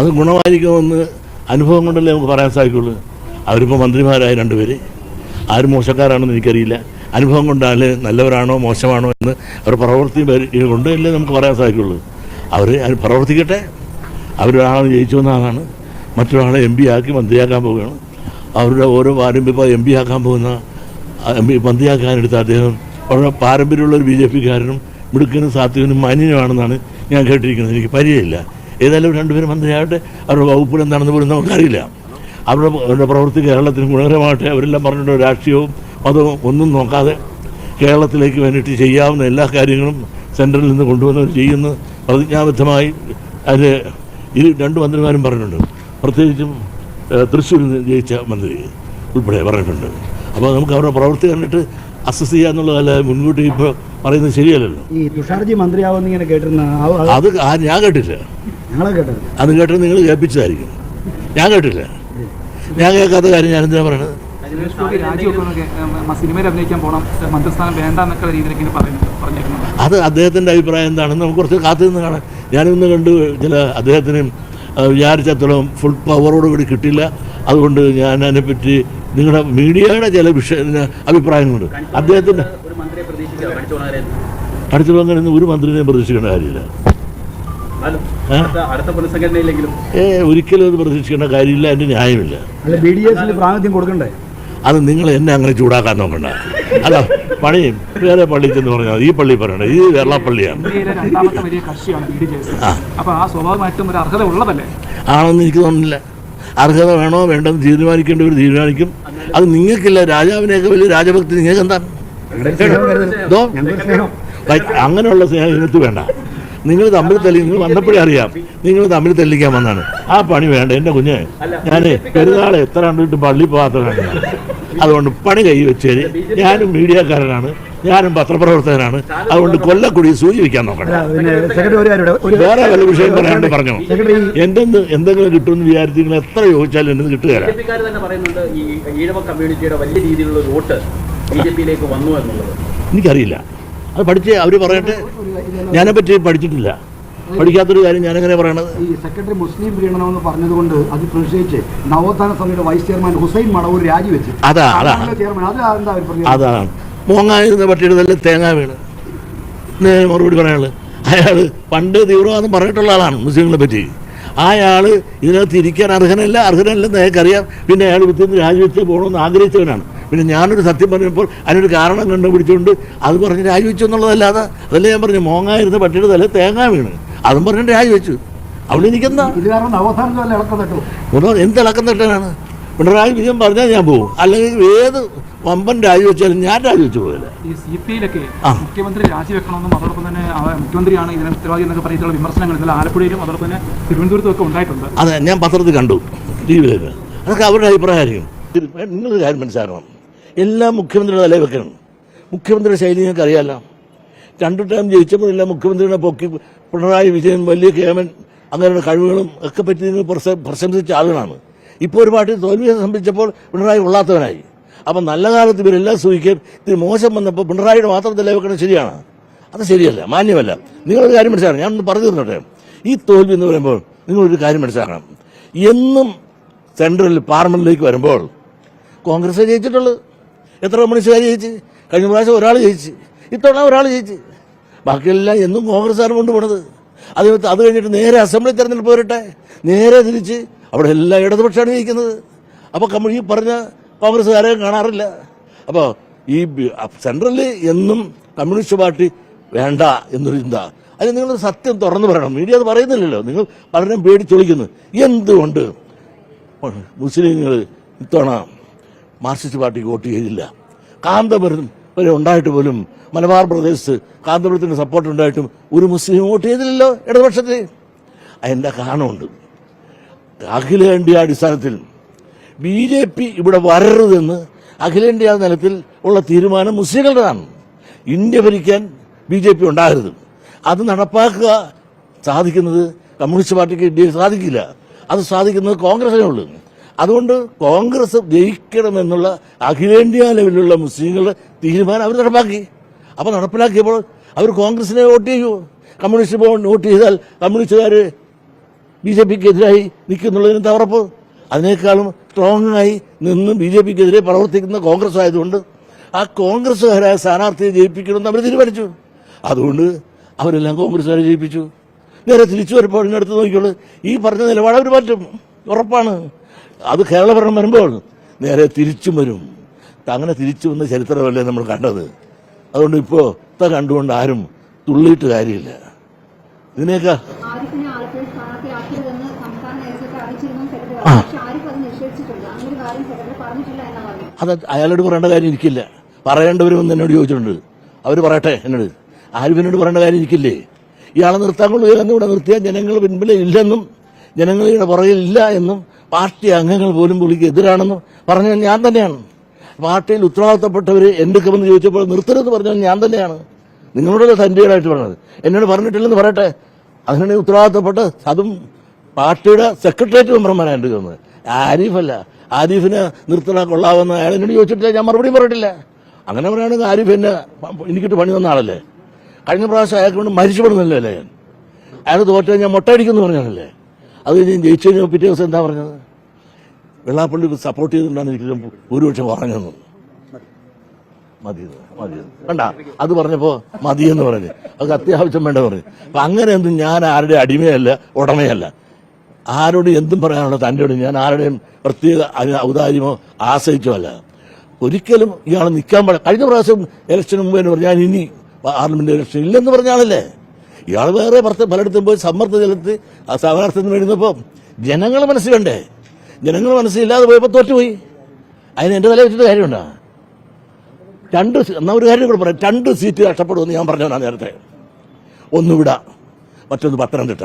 അത് ഗുണമായിരിക്കുമെന്ന് അനുഭവം കൊണ്ടല്ലേ നമുക്ക് പറയാൻ സാധിക്കുള്ളൂ. അവരിപ്പോൾ മന്ത്രിമാരായ രണ്ടുപേര്. ആര് മോശക്കാരാണെന്ന് എനിക്കറിയില്ല. അനുഭവം കൊണ്ടാൽ നല്ലവരാണോ മോശമാണോ എന്ന് അവർ പ്രവർത്തി കൊണ്ട് അല്ലേ നമുക്ക് പറയാൻ സാധിക്കുള്ളൂ. അവർ പ്രവർത്തിക്കട്ടെ. അവരൊരാളെ ജയിച്ചു വന്ന ആളാണ്. മറ്റൊരാളെ എം പി ആക്കി മന്ത്രിയാക്കാൻ പോവുകയാണ്. അവരുടെ ഓരോ പാരമ്പര്യം എം പി ആക്കാൻ പോകുന്ന എം പി മന്ത്രിയാക്കാനെടുത്ത അദ്ദേഹം വളരെ പാരമ്പര്യമുള്ള ഒരു ബി ജെ പിക്കാരനും മിടുക്കനും സാത്വികനും മാന്യനുമാണെന്നാണ് ഞാൻ കേട്ടിരിക്കുന്നത്. എനിക്ക് പരിചയമില്ല. ഏതായാലും രണ്ടുപേരും മന്ത്രിയായിട്ട് അവരുടെ വകുപ്പിൽ എന്താണെന്ന് പോലും നമുക്കറിയില്ല. അവരുടെ അവരുടെ പ്രവൃത്തി കേരളത്തിന് ഗുണകരമാകട്ടെ. അവരെല്ലാം പറഞ്ഞിട്ട് രാഷ്ട്രീയവും മതവും ഒന്നും നോക്കാതെ കേരളത്തിലേക്ക് വേണ്ടിയിട്ട് ചെയ്യാവുന്ന എല്ലാ കാര്യങ്ങളും സെൻട്രലിൽ നിന്ന് കൊണ്ടുവന്നവർ ചെയ്യുന്ന പ്രതിജ്ഞാബദ്ധമായി അതിൽ ഈ രണ്ട് മന്ത്രിമാരും പറഞ്ഞിട്ടുണ്ട്. പ്രത്യേകിച്ചും തൃശ്ശൂരിൽ നിന്ന് ജയിച്ച മന്ത്രി ഉൾപ്പെടെ പറഞ്ഞിട്ടുണ്ട്. അപ്പോൾ നമുക്ക് അവരുടെ പ്രവൃത്തി കണ്ടിട്ട് അസസ് ചെയ്യുക എന്നുള്ളതല്ല മുൻകൂട്ടി ഇപ്പോൾ പറയുന്നത് ശരിയല്ലല്ലോ. ഈ തുഷാർജി മന്ത്രിയാവുന്ന ഇങ്ങനെ കേട്ടിരുന്ന അത് ഞാൻ കേട്ടില്ല അത് കേട്ടത് നിങ്ങൾ കേൾപ്പിച്ചതായിരിക്കും. ഞാൻ കേട്ടില്ല ഞാൻ കേൾക്കാത്ത കാര്യം ഞാൻ എന്തിനാ പറയണത്? അത് അദ്ദേഹത്തിന്റെ അഭിപ്രായം എന്താണെന്ന് നമുക്ക് കുറച്ച് കാത്തു നിന്ന് കാണാം. ഞാനിന്ന് കണ്ടു ചില അദ്ദേഹത്തിനും വിചാരിച്ചത്തോളം ഫുൾ പവറോടുകൂടി കിട്ടില്ല അതുകൊണ്ട് ഞാൻ അതിനെപ്പറ്റി നിങ്ങളുടെ മീഡിയയുടെ ചില വിഷയ അഭിപ്രായങ്ങളുണ്ട്. അദ്ദേഹത്തിന്റെ ഒരു മന്ത്രിയെ പ്രതീക്ഷിക്കുക പഠിച്ചു അടുത്ത അങ്ങനെ ഒരു മന്ത്രിനെയും പ്രതീക്ഷിക്കേണ്ട കാര്യമില്ല. ഏ? ഒരിക്കലും അത് പ്രതീക്ഷിക്കേണ്ട കാര്യമില്ല അതിന്റെ ന്യായമില്ല. പ്രാതിനിധ്യം കൊടുക്കണ്ടേ? അത് നിങ്ങൾ എന്നെ അങ്ങനെ ചൂടാക്കാൻ നോക്കണ്ട. അല്ല പണി വേറെ പള്ളി ചെന്ന് പറഞ്ഞാൽ ഈ പള്ളി പറയണ്ട ഈ കേരള പള്ളിയാണ്. ആണെന്ന് എനിക്ക് തോന്നുന്നില്ല. അർഹത വേണോ വേണ്ടെന്ന് തീരുമാനിക്കേണ്ടവർ തീരുമാനിക്കും. അത് നിങ്ങൾക്കില്ല രാജാവിനെയൊക്കെ വലിയ രാജഭക്തി നിങ്ങൾക്ക് എന്താ അങ്ങനെയുള്ള സ്നേഹത്ത് വേണ്ട. നിങ്ങൾ തമ്മിൽ തല്ലി നിങ്ങൾ വന്നപ്പോഴേ അറിയാം. നിങ്ങൾ തമ്മിൽ തല്ലിക്കാൻ വന്നാണ് ആ പണി വേണ്ട എന്റെ കുഞ്ഞ്. ഞാൻ പെരുന്നാൾ എത്ര കണ്ടിട്ട് പള്ളി പോകാത്തതാണ് അതുകൊണ്ട് പണി കൈ വെച്ചേര്. ഞാനും മീഡിയക്കാരനാണ്. ഞാനും പത്രപ്രവർത്തകനാണ്. അതുകൊണ്ട് കൊല്ലക്കുടി സൂചിപ്പിക്കാൻ നോക്കണം. അല്ല പിന്നെ സെക്രട്ടറി ഒരു ഒരു വേറെ വല്ല വിഷയം പറയാണ്ട് പറഞ്ഞു? എന്റെ എന്തെങ്കിലും കിട്ടുമെന്ന് വിചാരിച്ചു നിങ്ങൾ എത്ര ചോദിച്ചാലും കിട്ടുകയില്ല. ഈ ഈഴവ കമ്മ്യൂണിറ്റിയുടെ വലിയ രീതിയിലുള്ള ഒരു വോട്ട് ബി ജെ പിയിലേക്ക് വന്നു എന്നുള്ളത്. എനിക്കറിയില്ല. അത് പഠിച്ച് അവർ പറയട്ടെ. പറ്റി പഠിച്ചിട്ടില്ല. പഠിക്കാത്തൊരു കാര്യം ഞാനെങ്ങനെ പറയണത്? ഈ സെക്രട്ടറി മുസ്ലിം പ്രീണനമെന്ന് പറഞ്ഞതുകൊണ്ട് അത് പ്രതിഷേധിച്ച് നവോത്ഥാന സമിതിയുടെ വൈസ് ചെയർമാൻ ഹുസൈൻ മടവൂർ രാജിവെച്ച്. അതാ അതാണ്. ചെയർമാൻ. അത് എന്താ ഒരു അതാണ്. മോങ്ങായിരുന്ന പട്ടിയുടെ നല്ല തേങ്ങ വീണ്. നേരെ മറുപടി പറയാനുള്ളത് അയാൾ പണ്ട് തീവ്രവാദം പറഞ്ഞിട്ടുള്ള ആളാണ് മുസ്ലിങ്ങളെ പറ്റി. അയാൾ ഇതിനകത്ത് ഇരിക്കാൻ അർഹനല്ല അർഹനല്ലെന്ന് അയാൾക്കറിയാം. പിന്നെ അയാൾ വിത്തിന്ന് രാജിവെച്ച് പോകണമെന്ന് ആഗ്രഹിച്ചവനാണ്. പിന്നെ ഞാനൊരു സത്യം പറഞ്ഞപ്പോൾ അതിനൊരു കാരണം കണ്ടുപിടിച്ചുകൊണ്ട് അത് പറഞ്ഞ് രാജിവെച്ചു എന്നുള്ളതല്ലാതെ അതല്ല ഞാൻ പറഞ്ഞു മോങ്ങായിരുന്ന പട്ടിയുടെ തല തേങ്ങ വീണ്. അതും പറഞ്ഞിട്ട് രാജിവെച്ചു. അവിടെ എനിക്കെന്താ? എന്ത് ഇളക്കം തട്ടാനാണ്? പിണറായി വിജയൻ പറഞ്ഞാൽ ഞാൻ പോകും അല്ലെങ്കിൽ ഏത് വമ്പൻ രാജിവെച്ചാലും ഞാൻ രാജിവെച്ചു പോകില്ല. ഈ സി പി ഐയിലൊക്കെ മുഖ്യമന്ത്രി രാജിവെക്കണമെന്നും അതോടൊപ്പം തന്നെ മുഖ്യമന്ത്രിയാണ് ഇതിന് ഉത്തരവാദി എന്നൊക്കെ പറഞ്ഞിട്ടുള്ള വിമർശനങ്ങൾ ഇന്നലെ ആലപ്പുഴയിലും അതോടൊപ്പം തന്നെ തിരുവനന്തപുരത്തും ഒക്കെ ഉണ്ടായിട്ടുണ്ട്. അതെ ഞാൻ പത്രത്തിൽ കണ്ടു ടി വിയിൽ. അതൊക്കെ അവരുടെ അഭിപ്രായമായിരിക്കും. നിങ്ങളൊരു കാര്യം മനസ്സിലാക്കണം. എല്ലാം മുഖ്യമന്ത്രിയുടെ തലയിൽ വെക്കണം. മുഖ്യമന്ത്രിയുടെ ശൈലി നിങ്ങൾക്ക് അറിയാമല്ലോ രണ്ടു ടൈം ജയിച്ചപ്പോഴെല്ലാം മുഖ്യമന്ത്രിയുടെ പൊക്കി പിണറായി വിജയൻ വലിയ കേമൻ അങ്ങനെയുള്ള കഴിവുകളും ഒക്കെ പറ്റി നിങ്ങൾ പ്രശ- പ്രശംസിച്ച ആളുകളാണ്. ഇപ്പോൾ ഒരു പാർട്ടി തോൽവിയെ സംബന്ധിച്ചപ്പോൾ പിണറായി കൊള്ളാത്തവനായി. അപ്പം നല്ല കാലത്ത് ഇവരെല്ലാം സൂഹിക്കും ഇത് മോശം വന്നപ്പോൾ പിണറായിയുടെ മാത്രം തലയിൽ വെക്കണം ശരിയാണ്. അത് ശരിയല്ല മാന്യമല്ല. നിങ്ങളൊരു കാര്യം മനസ്സിലാക്കണം ഞാനൊന്ന് പറഞ്ഞു തന്നോട്ടെ. ഈ തോൽവി എന്ന് പറയുമ്പോൾ നിങ്ങളൊരു കാര്യം മനസ്സിലാക്കണം. എന്നും സെൻട്രലിൽ പാർലമെന്റിലേക്ക് വരുമ്പോൾ കോൺഗ്രസ് ജയിച്ചിട്ടുള്ളത് എത്ര കമ്മ്യൂണിസ്റ്റുകാർ ജയിച്ച്? കഴിഞ്ഞ പ്രാവശ്യം ഒരാൾ ജയിച്ച്. ഇത്തവണ ഒരാൾ ജയിച്ച്. ബാക്കിയെല്ലാം എന്നും കോൺഗ്രസ്സാണ് കൊണ്ടുപോണത് അത് അത് കഴിഞ്ഞിട്ട് നേരെ അസംബ്ലി തെരഞ്ഞെടുപ്പ് വരട്ടെ. നേരെ തിരിച്ച് അവിടെ എല്ലാം ഇടതുപക്ഷമാണ് ജയിക്കുന്നത്. അപ്പോൾ കമ്മി ഈ പറഞ്ഞ കോൺഗ്രസ്സുകാരെ കാണാറില്ല. അപ്പോൾ ഈ സെൻട്രലിൽ എന്നും കമ്മ്യൂണിസ്റ്റ് പാർട്ടി വേണ്ട എന്നൊരു ചിന്ത. അതിന് നിങ്ങൾ സത്യം തുറന്നു പറയണം. മീഡിയ അത് പറയുന്നില്ലല്ലോ. നിങ്ങൾ പലരും പേടിച്ചൊളിക്കുന്നു എന്തുകൊണ്ട്? മുസ്ലിങ്ങൾ ഇത്തവണ മാർക്സിസ്റ്റ് പാർട്ടിക്ക് വോട്ട് ചെയ്തില്ല. കാന്തപുരം വരെ ഉണ്ടായിട്ട് പോലും മലബാർ പ്രദേശത്ത് കാന്തപുരത്തിന്റെ സപ്പോർട്ട് ഉണ്ടായിട്ടും ഒരു മുസ്ലിം വോട്ട് ചെയ്തില്ലല്ലോ ഇടതുപക്ഷത്തിൽ അതിന്റെ കാരണമുണ്ട്. അഖിലേന്ത്യാ അടിസ്ഥാനത്തിൽ ബി ജെ പി ഇവിടെ വരരുതെന്ന് അഖിലേന്ത്യാ തലത്തിൽ ഉള്ള തീരുമാനം മുസ്ലിങ്ങളുടേതാണ്. ഇന്ത്യ ഭരിക്കാൻ ബി ജെ പി ഉണ്ടാകരുത്. അത് നടപ്പാക്കുക സാധിക്കുന്നത് കമ്മ്യൂണിസ്റ്റ് പാർട്ടിക്ക് സാധിക്കില്ല. അത് സാധിക്കുന്നത് കോൺഗ്രസിനേ ഉള്ളൂ അതുകൊണ്ട് കോൺഗ്രസ് ജയിക്കണമെന്നുള്ള അഖിലേന്ത്യാ ലെവലിലുള്ള മുസ്ലിങ്ങളുടെ തീരുമാനം അവർ നടപ്പാക്കി. അപ്പോൾ നടപ്പിലാക്കിയപ്പോൾ അവർ കോൺഗ്രസിനെ വോട്ട് ചെയ്യൂ. കമ്മ്യൂണിസ്റ്റ് വോട്ട് ചെയ്താൽ കമ്മ്യൂണിസ്റ്റുകാർ ബി ജെ പിക്ക് എതിരായി നിൽക്കുന്നുള്ളതിന് തവറപ്പ് അതിനേക്കാളും സ്ട്രോങ് ആയി നിന്ന് ബി ജെ പിക്ക് എതിരെ പ്രവർത്തിക്കുന്ന കോൺഗ്രസ് ആയതുകൊണ്ട് ആ കോൺഗ്രസ്സുകാരായ സ്ഥാനാർത്ഥിയെ ജയിപ്പിക്കണമെന്ന് അവർ തീരുമാനിച്ചു. അതുകൊണ്ട് അവരെല്ലാം കോൺഗ്രസ്സുകാരെ ജയിപ്പിച്ചു. നേരെ തിരിച്ചു വരുമ്പോൾ അടുത്ത് നോക്കിയോളൂ ഈ പറഞ്ഞ നിലപാട് അവർ മാറ്റും. ഉറപ്പാണ്. അത് കേരള ഭരണം വരുമ്പോൾ നേരെ തിരിച്ചും വരും. അങ്ങനെ തിരിച്ചു വന്ന ചരിത്രമല്ലേ നമ്മൾ കണ്ടത്? അതുകൊണ്ട് ഇപ്പോൾ ഇത്ത കണ്ടുകൊണ്ട് ആരും തുള്ളിയിട്ട് കാര്യമില്ല. ആരിഫ് അത് അയാളോട് പറയേണ്ട കാര്യം ഇരിക്കില്ല പറയേണ്ടവരും എന്നോട് ചോദിച്ചിട്ടുണ്ട്. അവർ പറയട്ടെ എന്നോട്. ആരിഫിനോട് പറയേണ്ട കാര്യം ഇരിക്കില്ലേ ഇയാളെ നിർത്താൻ കൊണ്ട് ഇവിടെ നിർത്തിയാൽ ജനങ്ങൾ പിൻപിലെ ഇല്ലെന്നും ജനങ്ങൾ ഇവിടെ പുറകിലില്ല എന്നും പാർട്ടി അംഗങ്ങൾ പോലും പുള്ളിക്ക് എതിരാണെന്ന് പറഞ്ഞത് ഞാൻ തന്നെയാണ്. പാർട്ടിയിൽ ഉത്തരവാദിത്തപ്പെട്ടവർ എന്തൊക്കെ വന്ന് ചോദിച്ചപ്പോൾ നിർത്തരുതെന്ന് പറഞ്ഞത് ഞാൻ തന്നെയാണ്. നിങ്ങളോടല്ല തന്റെയായിട്ട് പറഞ്ഞത്. എന്നോട് പറഞ്ഞിട്ടില്ലെന്ന് പറയട്ടെ. അതിനാണ് ഉത്തരവാദിത്തപ്പെട്ട് അതും പാർട്ടിയുടെ സെക്രട്ടേറിയറ്റ് മെമ്പർമാരാണ് എന്റെ തോന്നുന്നത് ആരിഫല്ല. ആരിഫിനെ നിർത്തണ കൊള്ളാവുന്ന അയാൾ എന്നോട് ചോദിച്ചിട്ടില്ല. ഞാൻ മറുപടി പറഞ്ഞിട്ടില്ല. അങ്ങനെ പറയുകയാണെങ്കിൽ ആരിഫ് എന്നെ എനിക്കിട്ട് പണി തന്ന ആളല്ലേ? കഴിഞ്ഞ പ്രാവശ്യം അയാൾക്ക് കൊണ്ട് മരിച്ചു പെടുന്നല്ലേ അല്ലേ? ഞാൻ അയാൾ തോറ്റ ഞാൻ മുട്ടയടിക്കുന്നു പറഞ്ഞാണല്ലേ അത് കഴിഞ്ഞ് ജയിച്ചു കഴിഞ്ഞാൽ പിറ്റേ ദിവസം എന്താ പറഞ്ഞത്? വെള്ളാപ്പള്ളി സപ്പോർട്ട് ചെയ്തുകൊണ്ടാണ് എനിക്ക് ഭൂരിപക്ഷം പറഞ്ഞത് മതി മതി വേണ്ട അത് പറഞ്ഞപ്പോ മതി എന്ന് പറഞ്ഞു. അത് അത്യാവശ്യം വേണ്ട പറഞ്ഞു. അപ്പൊ അങ്ങനെ എന്തും ഞാൻ ആരുടെ അടിമയല്ല ഉടമയല്ല. ആരോട് എന്തും പറയാനുള്ള തന്റെ ഞാൻ ആരുടെയും പ്രത്യേക ഔദാര്യമോ ആശ്രയിച്ചോ അല്ല. ഒരിക്കലും ഇയാൾ നിൽക്കാൻ പാടില്ല. കഴിഞ്ഞ പ്രാവശ്യം ഇലക്ഷന് മുമ്പ് എന്ന് പറഞ്ഞാൽ ഇനി പാർലമെന്റ് ഇലക്ഷൻ ഇല്ലെന്ന് പറഞ്ഞാണല്ലേ ഇയാൾ വേറെ പലയിടത്തും പോയി സമ്മർദ്ദം ചെലുത്തി ആ സ്ഥാനാർത്ഥിന് വരുന്നപ്പം ജനങ്ങൾ മനസ്സിൽ വേണ്ടേ ജനങ്ങൾ മനസ്സിലില്ലാതെ പോയപ്പോൾ തോറ്റുപോയി. അതിന് എന്റെ തല വെച്ചിട്ട് കാര്യമുണ്ടോ? രണ്ട് എന്നാൽ എന്നാ ഒരു കാര്യം കൂടെ പറയാം. രണ്ട് സീറ്റ് നഷ്ടപ്പെടുമെന്ന് ഞാൻ പറഞ്ഞതാണ് നേരത്തെ. ഒന്നിവിടെ മറ്റൊന്ന് പത്തനംതിട്ട.